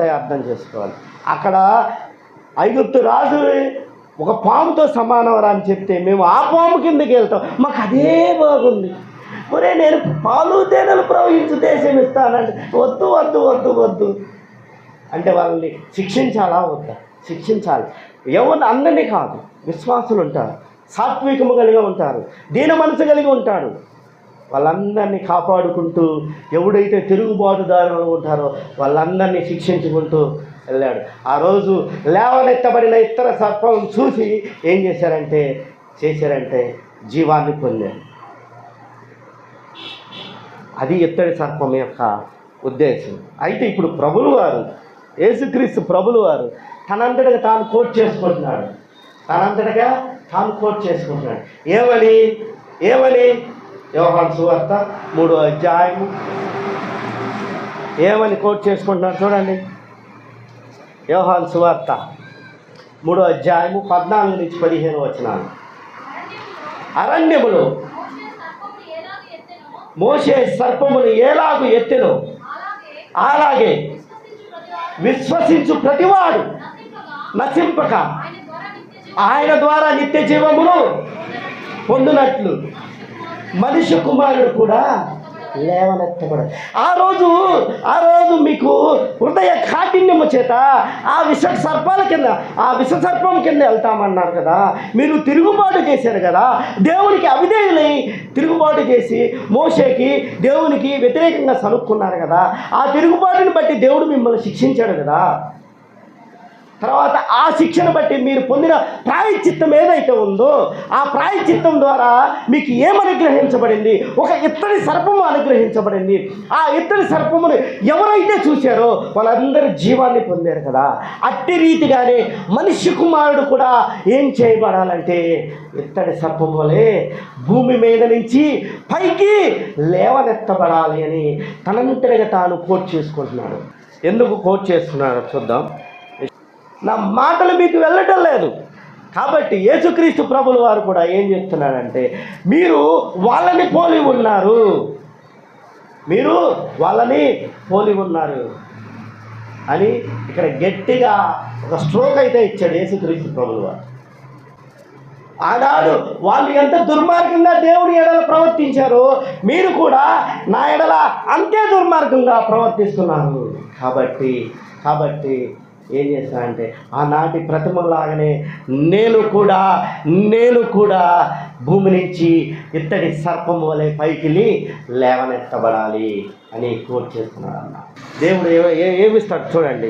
అర్థం చేసుకోవాలి. అక్కడ ఐగుప్తు రాజు ఒక పాముతో సమానవరా అని చెప్తే మేము ఆ పాము కిందకి వెళ్తాం. మాకు అదే బాగుంది. ఒరే నేను పాలు తేనెలు ప్రవహించు దేశం ఇస్తానంటే వద్దు వద్దు వద్దు వద్దు. అంటే వాళ్ళని శిక్షించాలా వద్దా? శిక్షించాలి. ఎవరిని అందరినీ కాదు విశ్వాసులు ఉంటారు. సాత్వికము కలిగి ఉంటారు. దీన మనసు కలిగి ఉంటాడు వాళ్ళందరినీ కాపాడుకుంటూ ఎవడైతే తిరుగుబాటుదారులు ఉంటారో వాళ్ళందరినీ శిక్షించుకుంటూ వెళ్ళాడు. ఆ రోజు లేవనెత్తబడిన ఇతర సర్పం చూసి ఏం చేశారంటే చేశారంటే జీవాన్ని పొందారు. అది ఇత్తడి సర్పం యొక్క ఉద్దేశం. అయితే ఇప్పుడు ప్రభులు వారు యేసుక్రీస్తు ప్రభులు వారు తనంతటగా తాను కోట్ చేసుకుంటున్నాడు. తనంతటగా తాను కోట్ చేసుకుంటున్నాడు. ఏమని? ఏమని? యోహాన్ సువార్త మూడో అధ్యాయము ఏమని కోట్ చేసుకుంటున్నారు చూడండి. యోహాన్ సువార్త మూడో అధ్యాయము పద్నాలుగు నుంచి పదిహేను వచనాలు. అరణ్యములో మోసే సర్పమును ఏలాగు ఎత్తెను? అలాగే విశ్వసించు ప్రతివాడు నశింపక ఆయన ద్వారా నిత్య జీవమును పొందినట్లు. మనిషి కుమారుడు కూడా లేవనెత్తబడు ఆ రోజు ఆ రోజు మీకు హృదయ కాఠిన్యము చేత ఆ విష సర్పాల కింద ఆ విష సర్పం కింద వెళ్తామన్నారు కదా. మీరు తిరుగుబాటు చేశారు కదా. దేవునికి అవిధేయులై తిరుగుబాటు చేసి మోసేకి దేవునికి వ్యతిరేకంగా సనుక్కున్నారు కదా. ఆ తిరుగుబాటుని బట్టి దేవుడు మిమ్మల్ని శిక్షించాడు కదా. తర్వాత ఆ శిక్షను బట్టి మీరు పొందిన ప్రాయచిత్తం ఏదైతే ఉందో ఆ ప్రాయచిత్తం ద్వారా మీకు ఏమనుగ్రహించబడింది? ఒక ఇత్తడి సర్పము అనుగ్రహించబడింది. ఆ ఇత్తడి సర్పమును ఎవరైతే చూశారో వాళ్ళందరూ జీవాన్ని పొందారు కదా. అట్టి రీతిగానే మనిషి కుమారుడు కూడా ఏం చేయబడాలంటే ఇత్తడి సర్పం వలె భూమి మీద నుంచి పైకి లేవనెత్తబడాలి అని తనంతటిగా తాను కోట్ చేసుకుంటున్నాడు. ఎందుకు కోట్ చేసుకున్నాడో చూద్దాం. నా మాటలు మీకు వెళ్ళటం లేదు. కాబట్టి యేసుక్రీస్తు ప్రభుల వారు కూడా ఏం చెప్తున్నారంటే మీరు వాళ్ళని పోలి ఉన్నారు. మీరు వాళ్ళని పోలి ఉన్నారు అని ఇక్కడ గట్టిగా ఒక స్ట్రోక్ అయితే ఇచ్చాడు యేసుక్రీస్తు ప్రభుల వారు. ఆనాడు వాళ్ళు ఎంత దుర్మార్గంగా దేవుని ఎడల ప్రవర్తించారో మీరు కూడా నా ఎడల అంతే దుర్మార్గంగా ప్రవర్తిస్తున్నారు. కాబట్టి కాబట్టి ఏం చేస్తానంటే ఆనాటి ప్రతిమలాగానే నేను కూడా నేను కూడా భూమి నుంచి ఇత్తడి సర్పం వలె పైకి లేవనెత్తబడాలి అని కోట్ చేస్తున్నాడు అన్న దేవుడు ఏ ఏమిస్తాడు చూడండి.